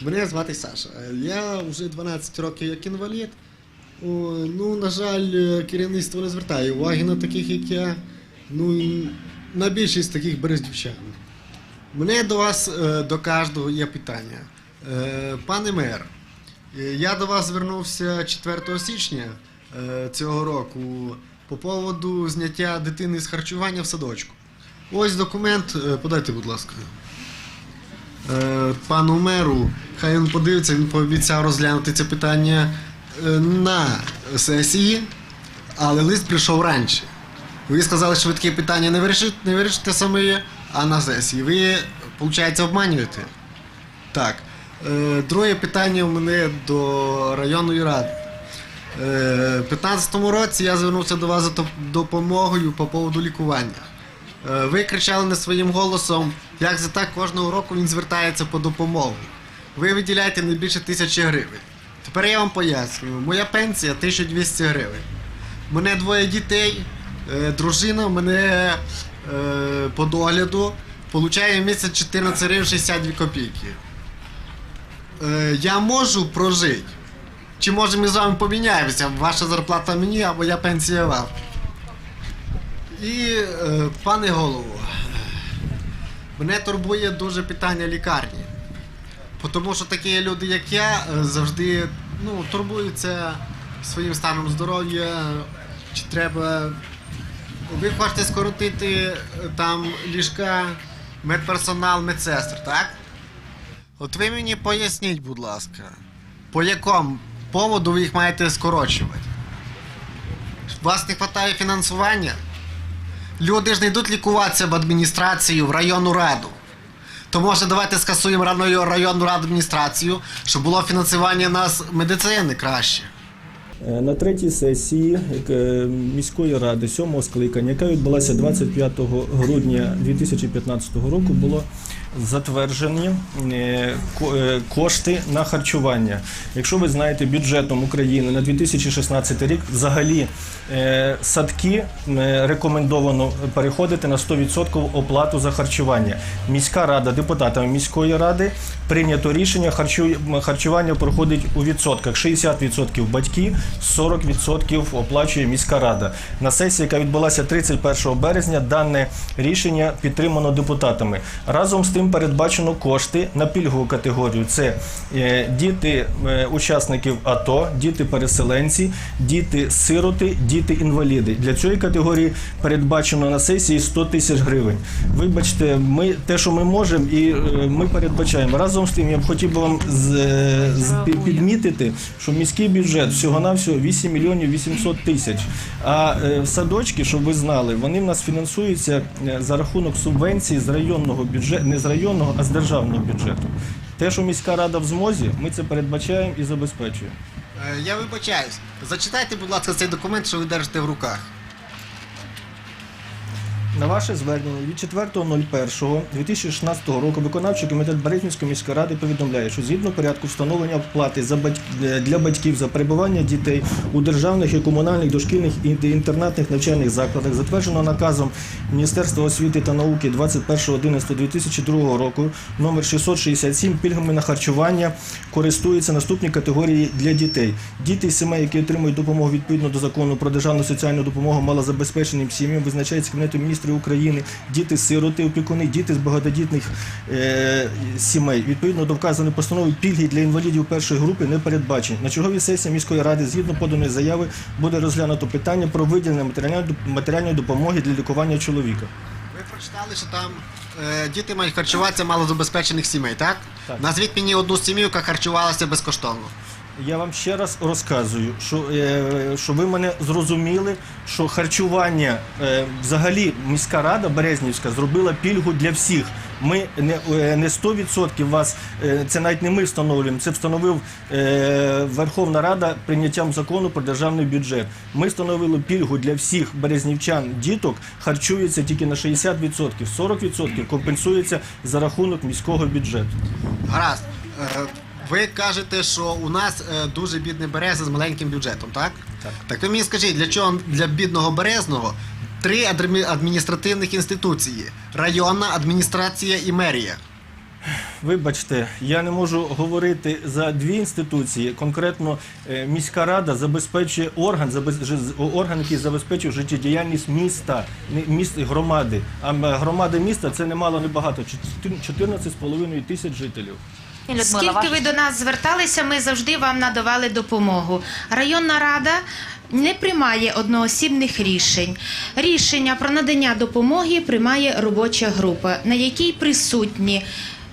Мене звати Саша. Я вже 12 років як інвалід. Ну, на жаль, е, керівництво не звертає уваги на таких, як я. Ну, і на більшість таких березнівчан. Мене до вас, е, до кожного є питання. Е, Пане мер, е, я до вас звернувся 4 січня е, цього року по поводу зняття дитини з харчування в садочку. Ось документ, е, подайте, будь ласка. Е, Пану меру, хай він подивиться, він пообіцяв розглянути це питання е, на сесії, але лист прийшов раніше. Ви сказали, що ви таке питання не вирішите, не вирішите самі, а на сесії. Ви, виходить, обманюєте? Так. Е, Друге питання у мене до районної ради. У 15-му році я звернувся до вас за допомогою по поводу лікування. Ви кричали не своїм голосом, як за так кожного року він звертається по допомогу. Ви виділяєте не більше тисячі гривень. Тепер я вам пояснюю. Моя пенсія 1200 гривень. У мене двоє дітей, е, дружина в мене е, по догляду получає місяць 14 гривень 62 копійки. Е, я можу прожити. Чи може ми з вами поміняємося? Ваша зарплата мені, а моя пенсія вам. І, пане голово, мене турбує дуже питання лікарні. Тому що такі люди, як я, е, завжди ну, турбуються своїм станом здоров'я. Чи треба. Ви хочете скоротити е, там ліжка, медперсонал, медсестр, так? От ви мені поясніть, будь ласка, по якому поводу ви їх маєте скорочувати? Вас не вистачає фінансування? Люди ж не йдуть лікуватися в адміністрацію, в районну раду. То може давайте скасуємо районну, раду адміністрацію, щоб було фінансування нас медицини краще. Е, На третій сесії е, міської ради сьомого скликання, яка відбулася 25 грудня 2015 року, було затверджені е, е, кошти на харчування. Якщо ви знаєте, бюджетом України на 2016 рік взагалі е, садки рекомендовано переходити на 100% оплату за харчування. Міська рада, депутатами міської ради прийнято рішення харчу- харчування проходить у відсотках. 60% батьки, 40% оплачує міська рада. На сесії, яка відбулася 31 березня, дане рішення підтримано депутатами. Разом з тим передбачено кошти на пільгову категорію. Це е, діти е, учасників АТО, діти переселенці, діти сироти, діти інваліди. Для цієї категорії передбачено на сесії 100 тисяч гривень. Вибачте, ми те, що ми можемо, і е, ми передбачаємо. Разом з тим, я б хотів би вам з, з- підмітити, що міський бюджет всього-навсього 8 мільйонів 800 тисяч. А садочки, щоб ви знали, вони в нас фінансуються за рахунок субвенцій з районного бюджету, не з районного, а з державного бюджету. Те, що міська рада в змозі, ми це передбачаємо і забезпечуємо. Е, Я вибачаюсь. Зачитайте, будь ласка, цей документ, що ви держите в руках. На ваше звернення від 4.01.2016 року виконавчий комітет Березнівської міської ради повідомляє, що згідно порядку встановлення оплати за бать... е, для батьків за перебування дітей у державних і комунальних дошкільних і інтернатних навчальних закладах, затверджено наказом Міністерства освіти та науки 21.11.2002 року номер 667 пільгами на харчування користуються наступні категорії для дітей. Діти із сімей, які отримують допомогу відповідно до закону про державну соціальну допомогу малозабезпеченим сім'ям, визначається Кабінетом міністрів України, діти сироти, опікуни, діти з багатодітних е, сімей. Відповідно до вказаної постанови пільги для інвалідів першої групи не передбачені. На черговій сесії міської ради згідно поданої заяви буде розглянуто питання про виділення матеріальної матеріальної допомоги для лікування чоловіка. Ви прочитали, що там е, діти мають харчуватися малозабезпечених сімей, так? Так. Назвіть мені одну сім'ю, яка харчувалася безкоштовно. Я вам ще раз розказую, що, е, що ви мене зрозуміли, що харчування е, взагалі міська рада Березнівська зробила пільгу для всіх. Ми не, е, не 100% вас, е, це навіть не ми встановлюємо, це встановив е, Верховна Рада прийняттям закону про державний бюджет. Ми встановили пільгу для всіх березнівчан, діток харчуються тільки на 60%, 40% компенсується за рахунок міського бюджету. Гаразд. Ви кажете, що у нас е, дуже бідне береза з маленьким бюджетом, так? Так. Так ви мені скажіть, для чого для бідного березного три адмі- адміністративних інституції: районна адміністрація і мерія. Вибачте, я не можу говорити за дві інституції. Конкретно е, міська рада забезпечує орган, забез- ж- орган, який забезпечує життєдіяльність міста, не міст громади. А м, громади міста це немало, не багато. 14,5 тисяч жителів. Людмила, Скільки ви до нас зверталися, ми завжди вам надавали допомогу. Районна рада не приймає одноосібних рішень. Рішення про надання допомоги приймає робоча група, на якій присутні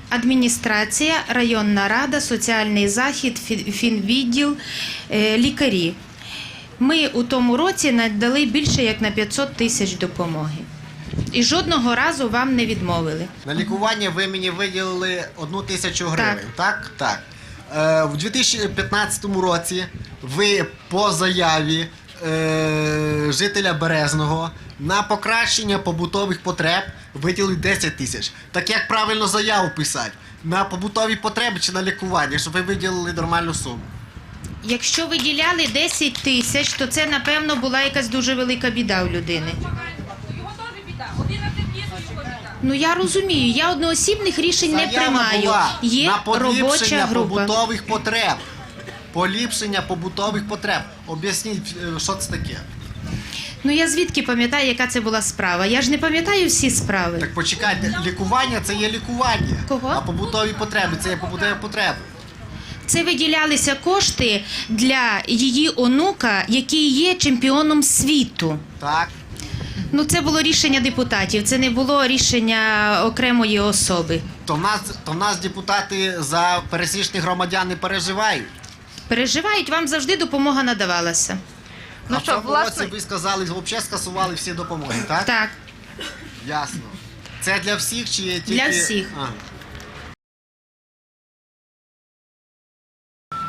адміністрація, районна рада, соціальний захід, фі- фінвідділ, е, лікарі. Ми у тому році надали більше як на 500 тисяч допомоги. І жодного разу вам не відмовили. На лікування ви мені виділили одну тисячу гривень, так? Так. Е, в 2015 році ви по заяві е, жителя Березного на покращення побутових потреб виділили 10 тисяч. Так як правильно заяву писати? На побутові потреби чи на лікування, щоб ви виділили нормальну суму? Якщо виділяли 10 тисяч, то це напевно була якась дуже велика біда у людини. Ну я розумію, я одноосібних рішень не Заява приймаю. була Є на робоча поліпшення група. побутових потреб. Поліпшення побутових потреб. Об'ясніть, е, що це таке. Ну я звідки пам'ятаю, яка це була справа? Я ж не пам'ятаю всі справи. Так почекайте, лікування це є лікування. Кого? А побутові потреби це є побутові потреби. Це виділялися кошти для її онука, який є чемпіоном світу. Так. Ну це було рішення депутатів, це не було рішення окремої особи. То в нас, то в нас депутати за пересічних громадян не переживають. Переживають, вам завжди допомога надавалася. Ну а в що, цьому власне- році ви сказали, взагалі скасували всі допомоги, так? Так. Ясно. Це для всіх чи тільки... Для всіх. А.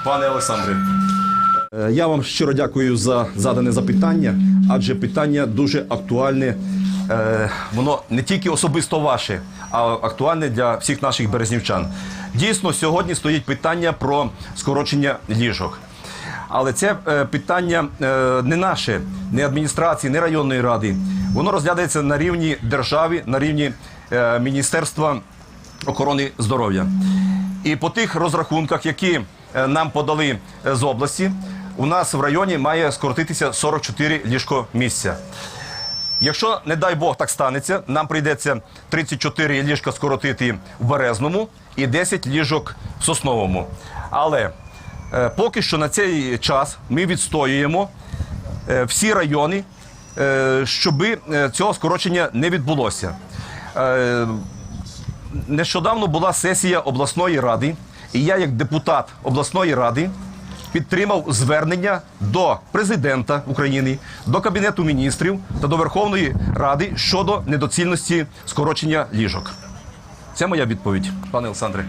Пане Олександре, е, я вам щиро дякую за задане запитання, адже питання дуже актуальне. Е, Воно не тільки особисто ваше, а актуальне для всіх наших березнівчан. Дійсно, сьогодні стоїть питання про скорочення ліжок. Але це е, питання е, не наше, не адміністрації, не районної ради. Воно розглядається на рівні держави, на рівні Міністерства охорони здоров'я. І по тих розрахунках, які нам подали з області, у нас в районі має скоротитися 44 ліжко місця. Якщо, не дай Бог, так станеться, нам прийдеться 34 ліжка скоротити в Березному і 10 ліжок в Сосновому. Але е, поки що на цей час ми відстоюємо е, всі райони, е, щоб цього скорочення не відбулося. Е, Нещодавно була сесія обласної ради, і я, як депутат обласної ради, підтримав звернення до президента України, до Кабінету міністрів та до Верховної Ради щодо недоцільності скорочення ліжок. Це моя відповідь, пане Олександре.